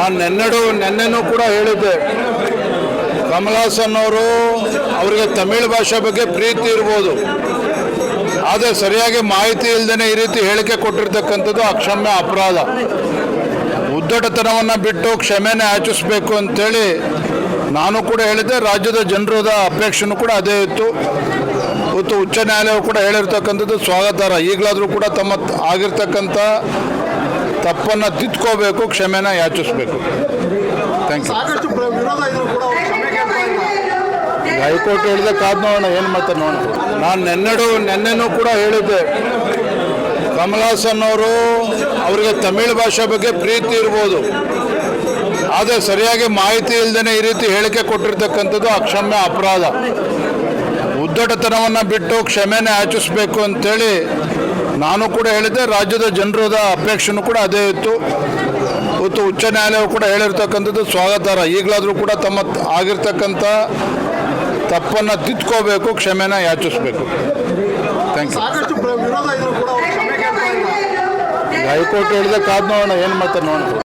ನಾನು ನೆನ್ನೆಡು, ನೆನ್ನೆನೂ ಕೂಡ ಹೇಳಿದ್ದೆ. ಕಮಲಾಸನ್ ಅವರು ಅವರಿಗೆ ತಮಿಳು ಭಾಷೆ ಬಗ್ಗೆ ಪ್ರೀತಿ ಇರ್ಬೋದು. ಆದರೆ ಸರಿಯಾಗಿ ಮಾಹಿತಿ ಇಲ್ಲದೇ ಈ ರೀತಿ ಹೇಳಿಕೆ ಕೊಟ್ಟಿರ್ತಕ್ಕಂಥದ್ದು ಅಕ್ಷಮ್ಯ ಅಪರಾಧ. ಉದ್ದಟತನವನ್ನು ಬಿಟ್ಟು ಕ್ಷಮೆನೇ ಆಚರಿಸಬೇಕು ಅಂತೇಳಿ ನಾನು ಕೂಡ ಹೇಳಿದ್ದೆ. ರಾಜ್ಯದ ಜನರದ ಅಪೇಕ್ಷೆನೂ ಕೂಡ ಅದೇ ಇತ್ತು. ಇವತ್ತು ಉಚ್ಚ ನ್ಯಾಯಾಲಯವು ಕೂಡ ಹೇಳಿರ್ತಕ್ಕಂಥದ್ದು ಸ್ವಾಗತಾರ್ಹ. ಈಗಲಾದರೂ ಕೂಡ ತಮ್ಮ ಆಗಿರ್ತಕ್ಕಂಥ ತಪ್ಪನ್ನು ತಿದ್ಕೋಬೇಕು ಕ್ಷಮೆನ ಯಾಚಿಸಬೇಕು. ಥ್ಯಾಂಕ್ ಯು ಹೈಕೋರ್ಟ್ ಹೇಳಿದೆ ಕಾದ್ ನೋಡೋಣ ಏನು ಮತ್ತೆ ನೋಡೋಣ. ನಾನು ನೆನ್ನೆಡು ನೆನ್ನೆನೂ ಕೂಡ ಹೇಳಿದ್ದೆ. ಕಮಲಾಸನ್ ಅವರು ಅವರಿಗೆ ತಮಿಳು ಭಾಷೆ ಬಗ್ಗೆ ಪ್ರೀತಿ ಇರ್ಬೋದು. ಆದರೆ ಸರಿಯಾಗಿ ಮಾಹಿತಿ ಇಲ್ಲದೇ ಈ ರೀತಿ ಹೇಳಿಕೆ ಕೊಟ್ಟಿರ್ತಕ್ಕಂಥದ್ದು ಅಕ್ಷಮ್ಯ ಅಪರಾಧ. ಉದ್ದಟತನವನ್ನು ಬಿಟ್ಟು ಕ್ಷಮೆನೇ ಯಾಚಿಸಬೇಕು ಅಂತೇಳಿ ನಾನು ಕೂಡ ಹೇಳಿದ್ದೆ ರಾಜ್ಯದ ಜನರದ ಅಪೇಕ್ಷೆನೂ ಕೂಡ ಅದೇ ಇತ್ತು. ಇವತ್ತು ಉಚ್ಚ ನ್ಯಾಯಾಲಯವು ಕೂಡ ಹೇಳಿರ್ತಕ್ಕಂಥದ್ದು ಸ್ವಾಗತಾರ್ಹ ಈಗಲಾದರೂ ಕೂಡ ತಮ್ಮ ಆಗಿರ್ತಕ್ಕಂಥ ತಪ್ಪನ್ನು ತಿದ್ಕೋಬೇಕು ಕ್ಷಮೆನ ಯಾಚಿಸಬೇಕು. ಥ್ಯಾಂಕ್ ಯು ಹೈಕೋರ್ಟ್ ಹೇಳಿದ ಕಾದ್ ನೋಡೋಣ ಏನು ಮಾಡ್ತಾರೆ ನೋಡೋಣ.